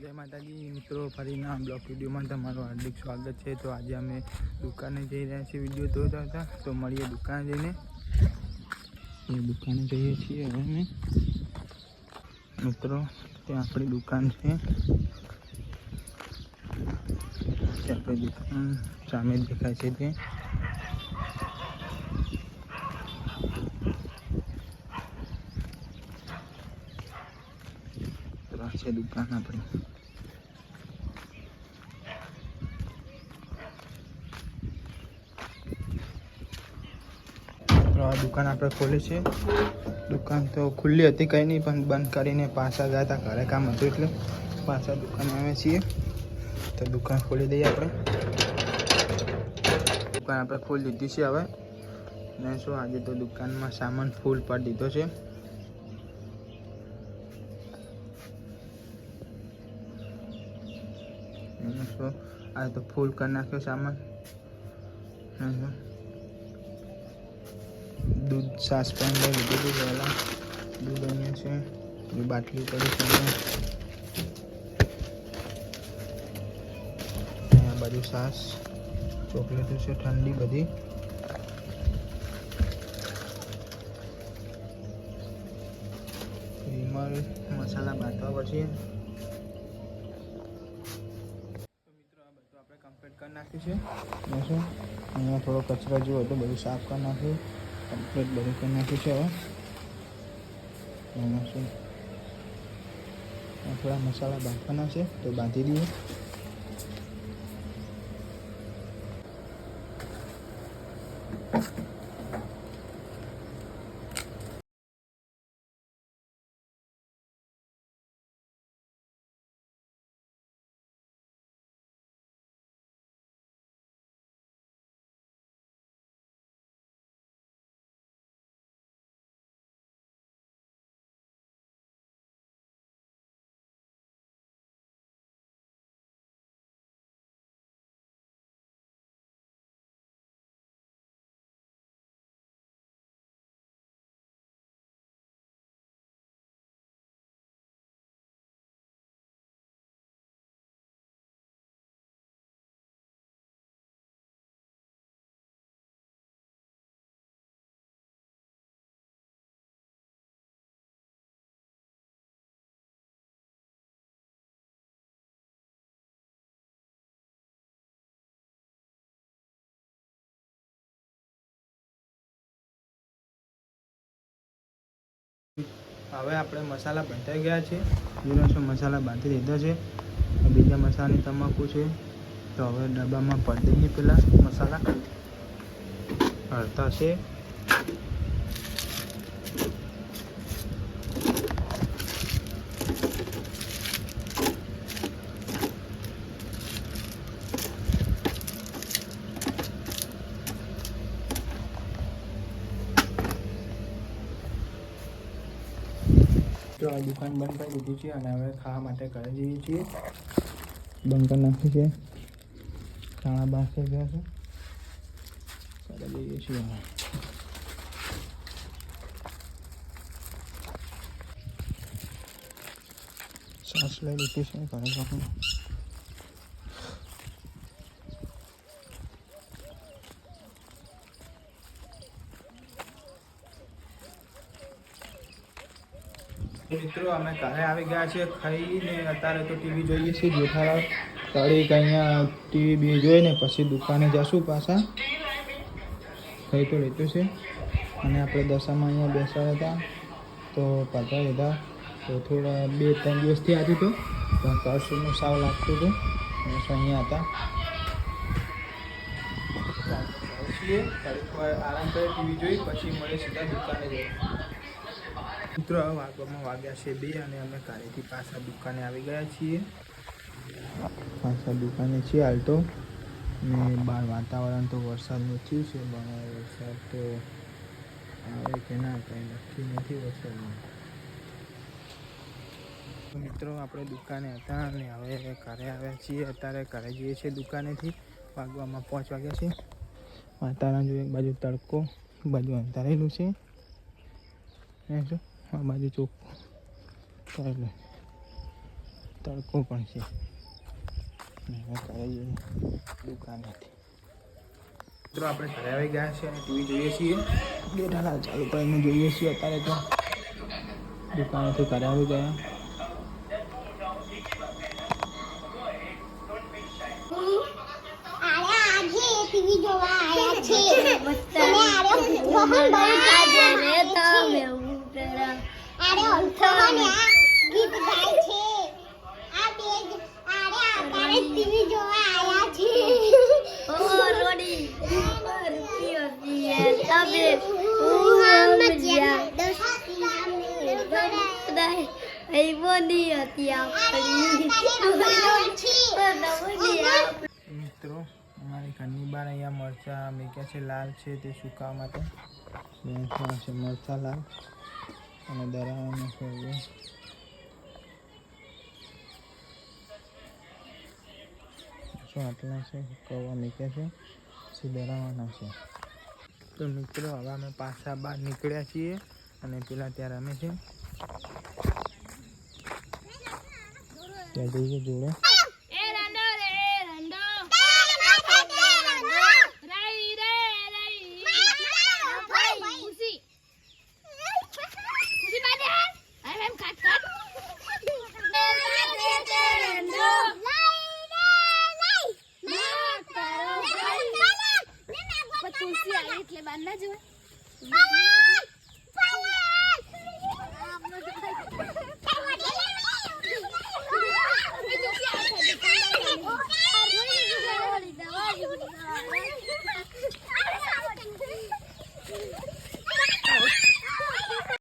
જય માતાજી, મિત્રો, ફરીના બ્લોક વિડીયોમાં તમારું હાર્દિક સ્વાગત છે. તો આજે અમે દુકાને જઈ રહ્યા છીએ વીડિયો જોતા હતા. તો મળીએ દુકાને જઈને. એ દુકાને જઈએ છીએ હવે અમે. મિત્રો ત્યાં આપણી દુકાન છે. આપણી દુકાન સામે દેખાય છે તે. તો છે દુકાન આપણી. દુકાન આપણે ખોલી છે. દુકાન તો ખુલ્લી હતી કંઈ નહીં, પણ બંધ કરીને પાછા ગયા હતા. ઘરે કામ હતું એટલે પાછા દુકાને આવે છીએ. તો દુકાન ખોલી દઈએ આપણે. દુકાન આપણે ખોલી દીધી છે હવે. ને શું, આજે તો દુકાનમાં સામાન ફૂલ પાડી દીધો છે. શું આ તો ફૂલ કરી નાખ્યો સામાન. દૂધ સાસ પણ લઈ લીધું હતું પહેલાં દૂધ અહીંયા છે. એ બાટલી પડી છે અહીંયા બાજુ સાસ ચોકલેટો છે, ઠંડી બધી. વિમલ મસાલા બાંધવા પછી આ આપણે કમ્પ્લીટ કરી નાખ્યું છે. અહીંયા થોડો કચરો જેવો હતો, બધું સાફ કરી નાખ્યું. કમ્પ્લીટ બધું કરી નાખ્યું છે હવે. થોડા મસાલા બાંધવાના છે તો બાંધી દઈએ. હવે આપણે મસાલા બંધાઈ ગયા છે. જીરો સો મસાલા બાંધી દીધો છે. બીજા મસાલાની તમાકુ છે. તો હવે ડબ્બામાં પડી દઈએ પહેલાં મસાલા. હળતા છે. તો દુકાન બંધ કરી દીધી છે અને હવે ખાવા માટે ઘરે જઈએ છીએ. બંધ કરી નાખી છે. ચાણા બાર થઈ ગયા છે. ઘરે જઈએ છીએ અમે. શ્વાસ લઈ લીધી છે ઘરે મિત્રો, અમે ઘરે આવી ગયા છે ખાઈને. અત્યારે તો ટીવી જોઈએ છીએ જેઠાલાલ તળી અહીંયા ટીવી બી જોઈને પછી દુકાને જશું પાછા. ખાઈ તો લીધું છે. અને આપણે દશામાં અહીંયા બેસ્યા હતા. તો પાછા લીધા. તો થોડા બે, ત્રણ દિવસથી હતું તો. પણ કરશુંનું સાવ લાગતું હતું. અને અહીંયા હતા. છીએ આરામ કરે ટીવી જોઈ પછી મળે સીધા દુકાને જઈએ. મિત્રો વાગવામાં વાગ્યા છે બે અને અમે ઘરેથી પાછા દુકાને આવી ગયા છીએ. પાછા દુકાને છીએ હાલ તો. ને બહાર વાતાવરણ તો વરસાદનું થયું છે, પણ વરસાદ તો આવે કે ના કંઈ નક્કી નથી વરસાદનું મિત્રો, આપણે દુકાને હતા અને હવે ઘરે આવ્યા છીએ. અત્યારે ઘરે જઈએ છીએ દુકાનેથી. વાગવામાં પાંચ વાગ્યા છે. વાતાવરણ જોઈએ એક બાજુ તડકો, એક બાજુ અંધારેલું છે. જો આ બાજુ ચોખ્ખું એટલે તડકો પણ છે અને હવે ઘરે જઈએ દુકાનેથી મિત્રો આપણે ઘરે આવી ગયા છીએ અને ટીવી જોઈએ છીએ જેઠાલાલ ચાલુ કરીને જોઈએ છીએ અત્યારે તો દુકાનેથી ઘરે આવી ગયા આરે આજે ટીવી જોવા આયા છે અને આરે રોહન આજે રે તમે ઉતરા આરે રોહન આ ગીત ગાય છે આ બે જ- આરે આરે ટીવી જોવા આયા છે ઓ રોડી રૂપિયો દીએ તમે Ay, buen día, tía. મિત્રો અમારી ઘરની બહાર અહીંયા મરચાં મેક્યા છે લાલ છે તે સુકાવા માટે. બેસવા છે મરચાં લાલ. અને દરાવાનું છે. શું આટલા છે કવા મેક્યા છે પછી દરાવાના છે. તો મિત્રો, હવે અમે પાછા બહાર નીકળ્યા છીએ અને પેલા ત્યાં રમે છે. ત્યાં જઈએ જોડે. ના જવાય